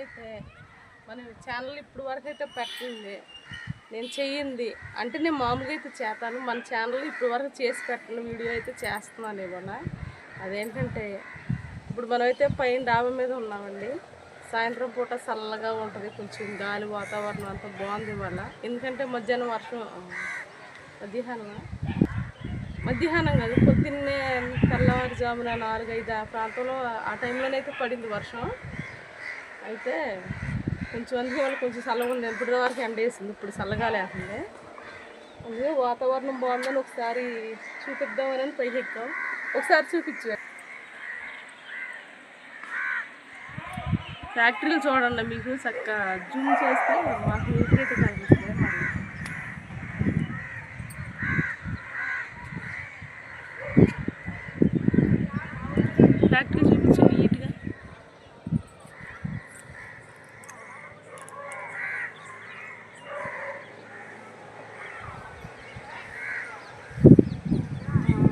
అయితే మన ఛానల్ ఇప్పుడు వరకు అయితే పెట్టింది నేను చెయ్యింది. అంటే నేను మామూలుగా అయితే చేస్తాను మన ఛానల్ ఇప్పుడు వరకు చేసి పెట్టిన. వీడియో అయితే చేస్తున్నాను ఏమన్నా అదేంటంటే ఇప్పుడు మనమైతే పైన డాబా మీద ఉన్నామండి. సాయంత్రం పూట చల్లగా ఉంటుంది. కొంచెం గాలి వాతావరణం అంతా బాగుంది ఇవాళ. ఎందుకంటే మధ్యాహ్నం వర్షం మధ్యాహ్నం మధ్యాహ్నం కాదు. పొద్దున్నే తెల్లవారుజామున నాలుగైదు ఆ ప్రాంతంలో ఆ టైంలోనైతే పడింది వర్షం. అయితే కొంచెం అందుకే వాళ్ళు కొంచెం చల్లగా ఉంది ఇప్పటి వరకు ఎండ వేసింది ఇప్పుడు చల్లగా లేకుండా. అందుకే వాతావరణం బాగుందని ఒకసారి చూపిద్దామని పైకి ఎక్కాం. ఒకసారి చూపించు. ఫ్యాక్టరీలు చూడండి మీకు చక్కగా జూమ్ చేస్తే మాకు నీట్గా కనిపిస్తుంది ఫ్యాక్టరీ చూపించు నీట్గా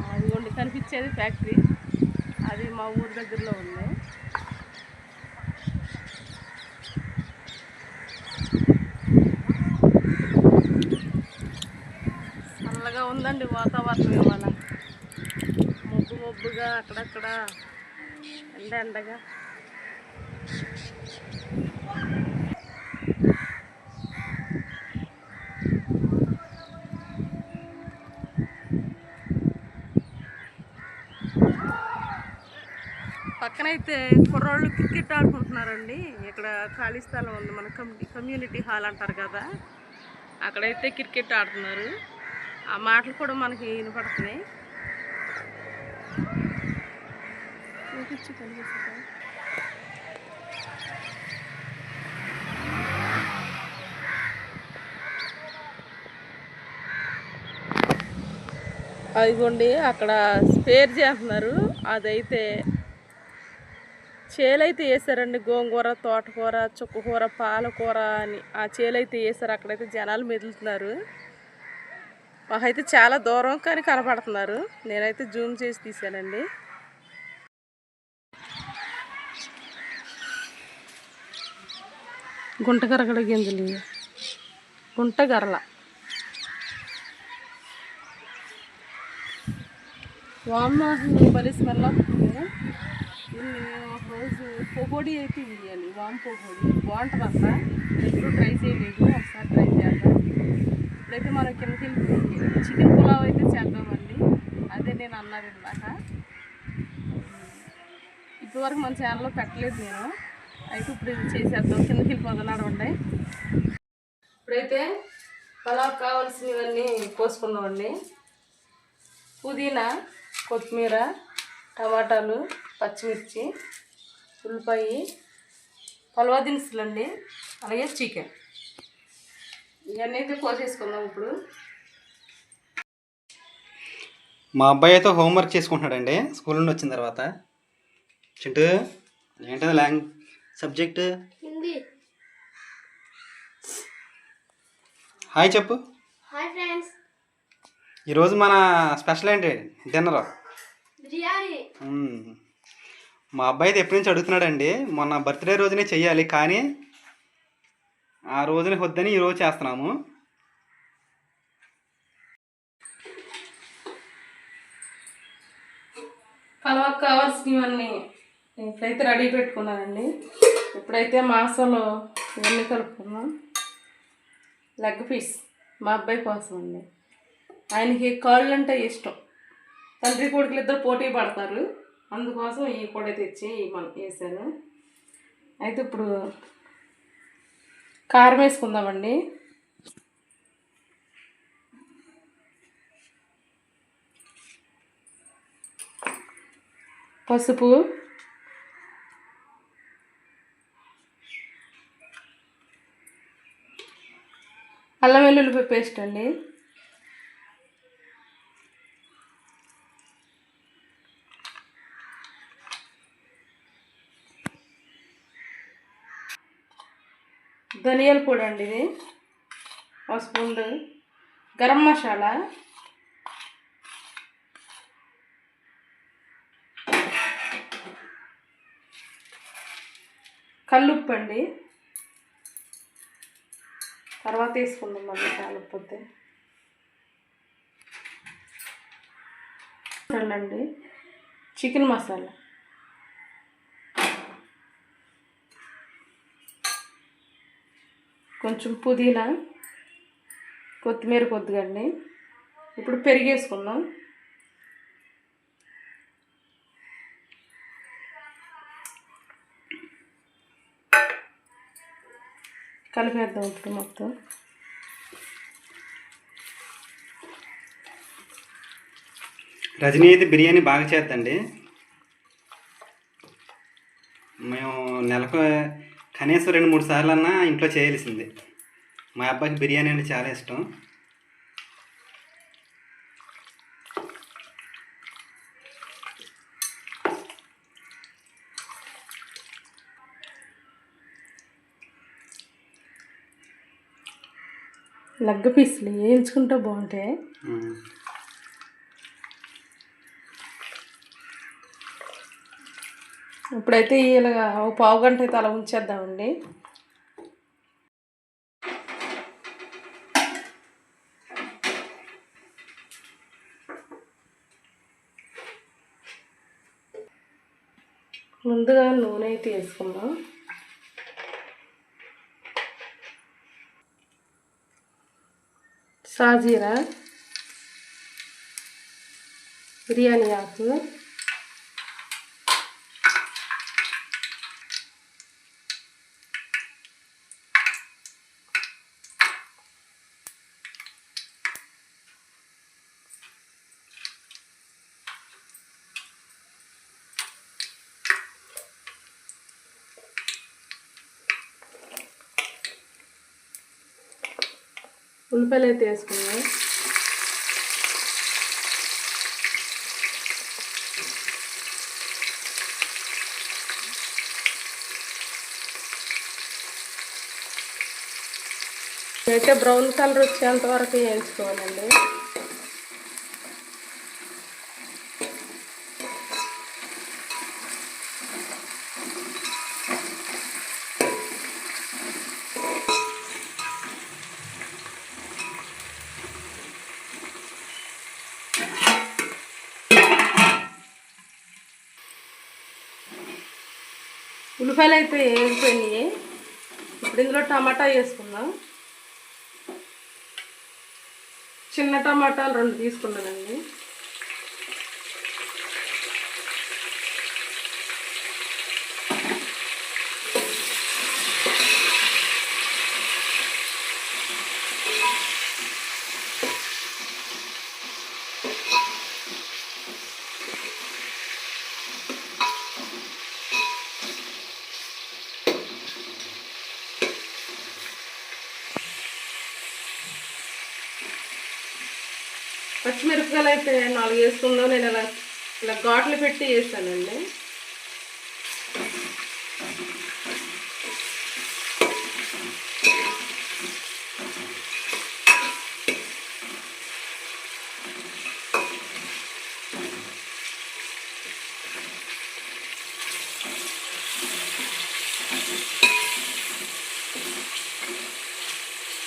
ఆ, అదిగోండి ఫ్యాక్టరీ. అది మా ఊరి దగ్గరలో ఉంది. చల్లగా ఉందండి వాతావరణం ఇవాళ. ముగ్గు మబ్బుగా అక్కడక్కడ. ఎండ ఎండగా. పక్కనైతే కుర్రోళ్ళు క్రికెట్ ఆడుకుంటున్నారండి. ఇక్కడ ఖాళీ స్థలం ఉంది. మన కమ్యూనిటీ హాల్ అంటారు కదా. అక్కడైతే క్రికెట్ ఆడుతున్నారు. ఆ మాటలు కూడా మనకి వినపడుతున్నాయి. చూపించు అదిగోండి అక్కడ స్పేర్ చేస్తున్నారు. అదైతే చేలైతే వేసారండి. గోంగూర తోటకూర చుక్కకూర పాలకూర అని. ఆ చేలైతే వేసారు. అక్కడైతే జనాలు మెదులుతున్నారు. మాకైతే చాలా దూరం కానీ కనపడుతున్నారు. నేనైతే జూమ్ చేసి తీసానండి గుంటగరగడ గింజలు. గుంటగరల. వామ్మ భలే స్మెల్ వస్తుంది పొగోడి అయితే వేయాలి. వామ్ పొగోడి. బాగుంటుంది అంతా ఎప్పుడు ట్రై చేయలేదు. ఒకసారి ట్రై చేద్దాం. ఇప్పుడైతే మనం కిందకి చికెన్ పులావ్ అయితే చేద్దామండి. అదే నేను అన్నది ఇందాక. ఇప్పటివరకు మన ఛానల్లో పెట్టలేదు నేను. అయితే ఇప్పుడు ఇది చేసేద్దాం. కిందకి వెళ్ళిపోదాం ఉండే ఇప్పుడైతే పలావ్ కావాల్సినవన్నీ కోసుకుందామండి. పుదీనా కొత్తిమీర టమాటాలు పచ్చిమిర్చి ఉల్లిపాయ పలవా దినుసులు అండి అలాగే చికెన్. ఇవన్నీ అయితే కోసేసుకుందాం ఇప్పుడు. మా అబ్బాయి అయితే హోంవర్క్ చేసుకుంటున్నాడండి స్కూల్ నుండి వచ్చిన తర్వాత. చింటూ ఏంటది లాంగ్ సబ్జెక్ట్? హిందీ. హాయ్ చెప్పు. Hi friends. ఈరోజు మన స్పెషల్ ఏంటి? డిన్నర్? బిర్యానీ. మా అబ్బాయి అయితే ఎప్పటి నుంచి అడుగుతున్నాడండి మొన్న బర్త్డే రోజునే చెయ్యాలి కానీ ఆ రోజున వద్దని ఈరోజు చేస్తున్నాము. పలవకు కావాల్సినవన్నీ ఇప్పుడైతే రెడీ పెట్టుకున్నానండి. ఇప్పుడైతే మాసంలో ఇవన్నీ కలుపుకున్నాం లెగ్ పీస్ మా అబ్బాయి కోసం అండి. ఆయనకి కాళ్ళు అంటే ఇష్టం. తండ్రి కొడుకులు ఇద్దరు పోటీ పడతారు. అందుకోసం ఈ కూడా తెచ్చి మనం వేసాను. అయితే ఇప్పుడు కారం వేసుకుందామండి. పసుపు. అల్లం వెల్లుల్లిపాయ పేస్ట్ అండి. ధనియాల పొడి అండి ఇది. ఒక స్పూన్ గరం మసాలా. కల్లుప్పు అండి. తర్వాత వేసుకుందాం మళ్ళీ కాలకపోతే అండి. Chicken masala. కొంచెం పుదీనా కొత్తిమీర కొద్దిగండి. ఇప్పుడు పెరిగేసుకుందాం. కలిపేద్దాం ఇప్పుడు మొత్తం. రజనీ అయితే బిర్యానీ బాగా చేద్దండి. మేము నెలకు కనీసం రెండు మూడు సార్లు అన్నా ఇంట్లో చేయాల్సింది. మా అబ్బాయికి బిర్యానీ అంటే చాలా ఇష్టం. లగ్గ పీసులు వేయించుకుంటే బాగుంటాయి. ఇప్పుడైతే ఇలాగా ఒక పావు గంట అయితే అలా ఉంచేద్దామండి. ముందుగా నూనె అయితే వేసుకుందాం. సాజీరా బిర్యానీ ఆకు ఉల్లిపాయలు అయితే వేసుకున్నాం. అయితే బ్రౌన్ కలర్ వచ్చేంత వరకు వేయించుకోవాలండి. ఉల్లిపాయలు అయితే వేగిపోయినాయి ఇప్పుడు ఇందులో టమాటా వేసుకుందాం. చిన్న టమాటాలు రెండు తీసుకున్నానండి. పచ్చిమిరపకాయలు అయితే నాలుగు వేసుకుందో. నేను ఇలా ఇలా ఘాట్లు పెట్టి వేసానండి.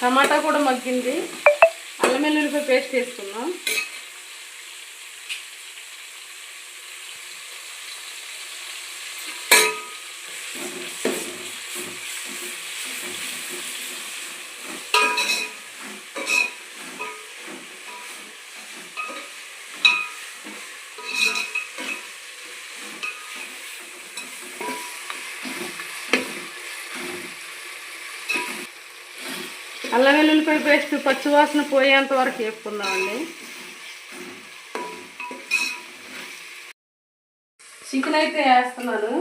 టమాటా కూడా మగ్గింది. వెల్లుల్లిపాయ పేస్ట్ వేసుకుందాం. అల్లం వెల్లుల్లిపాయ పేస్ట్ పచ్చివాసన పోయేంత వరకు వేపుకుందామండి చికెన్ అయితే వేస్తున్నాను.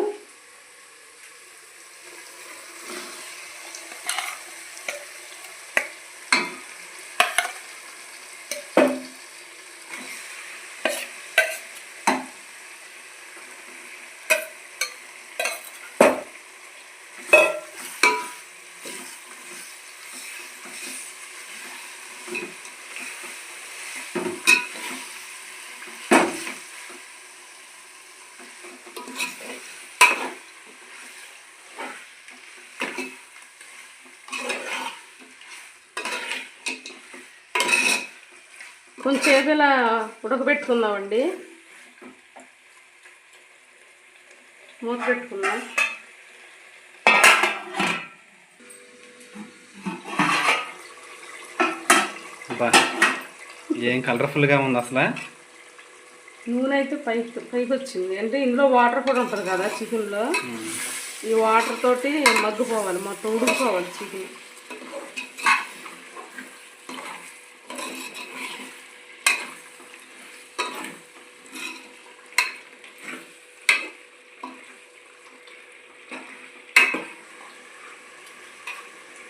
కొంచెంసేపు ఇలా ఉడకబెట్టుకుందామండి. మూత పెట్టుకుందాం ఏం కలర్ఫుల్గా ఉంది అసలు? నూనె అయితే పైకి పైకి వచ్చింది అంటే ఇందులో వాటర్ కూడా ఉంటుంది కదా చికెన్లో? ఈ వాటర్ తోటి మగ్గిపోవాలి మొత్తం ఉడికిపోవాలి చికెన్.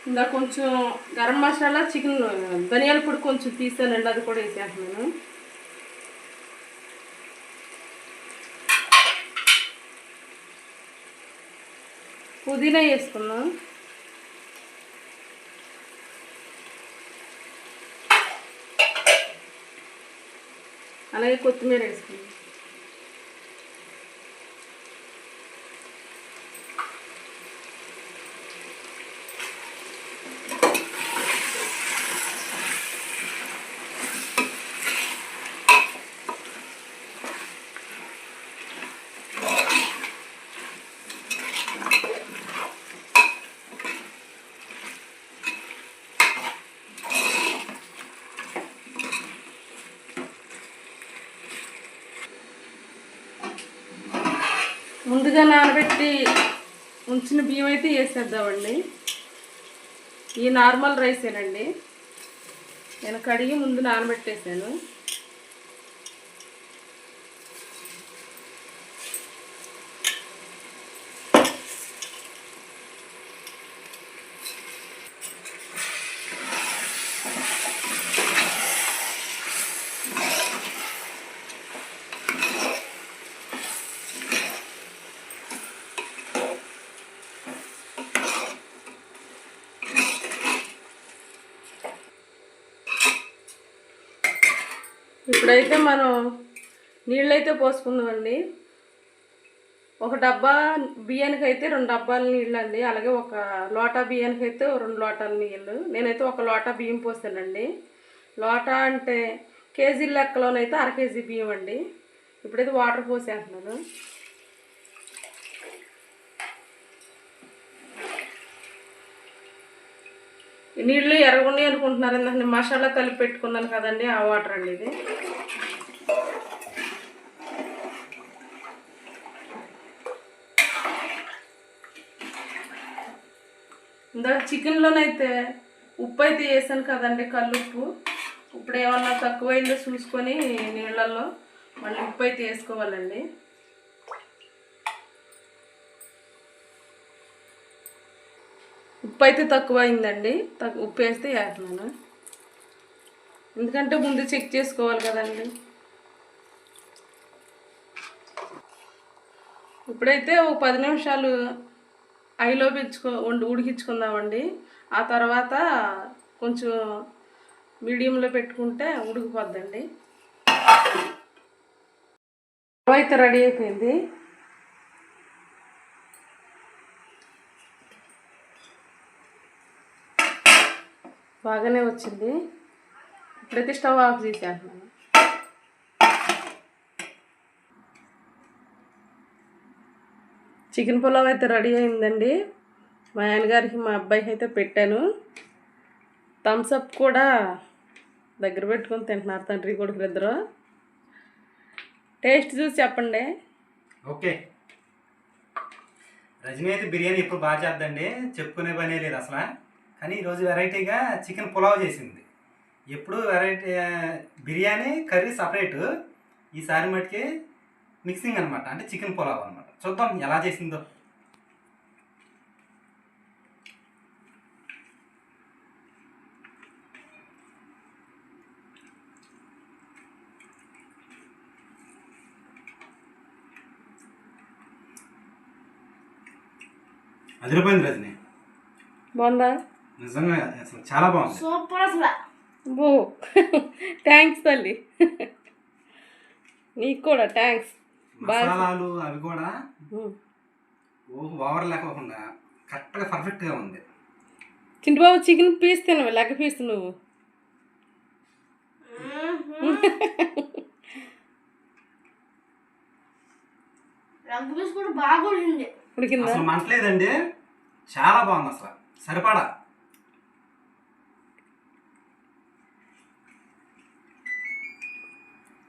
ఇంకా కొంచెం గరం మసాలా చికెన్ ధనియాల పొడి కొంచెం తీసానండి అది కూడా వేసేస్తున్నాను. పుదీనా వేసుకున్నాం అలాగే కొత్తిమీర వేసుకున్నాం ముందుగా నానబెట్టి ఉంచిన బియ్యం అయితే వేసేద్దామండి. ఈ నార్మల్ రైసేనండి. నేను కడిగి ముందు నానబెట్టేసాను. ఇప్పుడైతే మనం నీళ్ళైతే పోసుకుందామండి. ఒక డబ్బా బియ్యానికి అయితే రెండు డబ్బాల నీళ్ళు అండి అలాగే ఒక లోటా బియ్యానికి అయితే రెండు లోటాల నీళ్ళు. నేనైతే ఒక లోటా బియ్యం పోసానండి లోటా అంటే కేజీ లెక్కలోనైతే అర కేజీ బియ్యం అండి. ఇప్పుడైతే వాటర్ పోసేస్తున్నాను. నీళ్ళు ఎర్రగుండి అనుకుంటున్నారు. ఎందుకంటే మసాలా కలిపి పెట్టుకున్నాను కదండి ఆ వాటర్ అండి ఇది. ఇందాక చికెన్లోనైతే ఉప్పు అయితే వేసాను కదండి కల్లుప్పు. ఇప్పుడు ఏమన్నా తక్కువైందో చూసుకొని నీళ్ళల్లో మళ్ళీ ఉప్పు అయితే వేసుకోవాలండి. ఉప్పు అయితే తక్కువ అయిందండి ఉప్పు వేస్తే వేస్తున్నాను ఎందుకంటే ముందు చెక్ చేసుకోవాలి కదండి. ఇప్పుడైతే ఒక పది నిమిషాలు ఐలో పెంచుకో వండి ఉడికించుకుందామండి. ఆ తర్వాత కొంచెం మీడియంలో పెట్టుకుంటే ఉడికిపోద్దండి. అయితే రెడీ అయిపోయింది. బాగానే వచ్చింది. ఇప్పుడైతే స్టవ్ ఆఫ్ చేసేస్తున్నాను చికెన్ పులావ్ అయితే రెడీ అయిందండి. మా ఆయనగారికి మా అబ్బాయికి అయితే పెట్టాను. థమ్స్ అప్ కూడా దగ్గర పెట్టుకొని తింటున్నారు తండ్రి కూడా ఇద్దరు. టేస్ట్ చూసి చెప్పండి. ఓకే. రజనీ అయితే బిర్యానీ ఎప్పుడు బాగా చేద్దండి. చెప్పుకునే పనే లేదు అసలు. కానీ ఈరోజు వెరైటీగా చికెన్ పులావ్ చేసింది. ఎప్పుడు వెరైటీ బిర్యానీ కర్రీ సపరేట్. ఈసారి మటుకి మిక్సింగ్ అనమాట అంటే చికెన్ పులావ్ అనమాట చూద్దాం ఎలా చేసిందో. అదిరిపోయింది రజనీ. బాగుందా? నిజంగా అసలు చాలా బాగుంది. సూపర్ అసలు. బో. థ్యాంక్స్ తల్లి. నీకు కూడా థ్యాంక్స్ మసాలాలు అవి కూడా ఓవర్ లేకోకుండా కరెక్ట్గా పర్ఫెక్ట్గా ఉంది. చింటిబాబు చికెన్ పీస్ తినవు లెగ్ పీస్ నువ్వు. రంగు పీస్ కూడా బాగా ఉడికింది. ఉడికిందా? అసలు మంటలేదండి. చాలా బాగుంది అసలు. సరిపడా.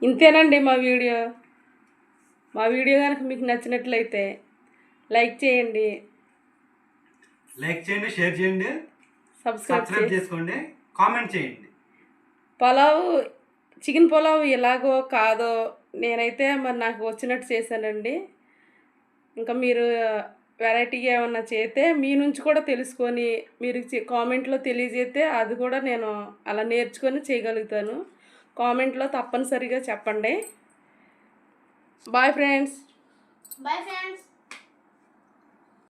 ఇంతేనండి మా వీడియో. మా వీడియో కనుక మీకు నచ్చినట్లయితే లైక్ చేయండి. లైక్ చేయండి షేర్ చేయండి సబ్స్క్రైబ్ చేసుకోండి కామెంట్ చేయండి. పులావ్ చికెన్ పులావ్ ఎలాగో కాదో నేనైతే మరి నాకు వచ్చినట్టు చేశానండి. ఇంకా మీరు వెరైటీగా ఏమన్నా చేస్తే మీ నుంచి కూడా తెలుసుకొని మీరు కామెంట్లో తెలియజేస్తే అది కూడా నేను అలా నేర్చుకొని చేయగలుగుతాను. కామెంట్లో తప్పనిసరిగా చెప్పండి. Bye friends. Bye friends.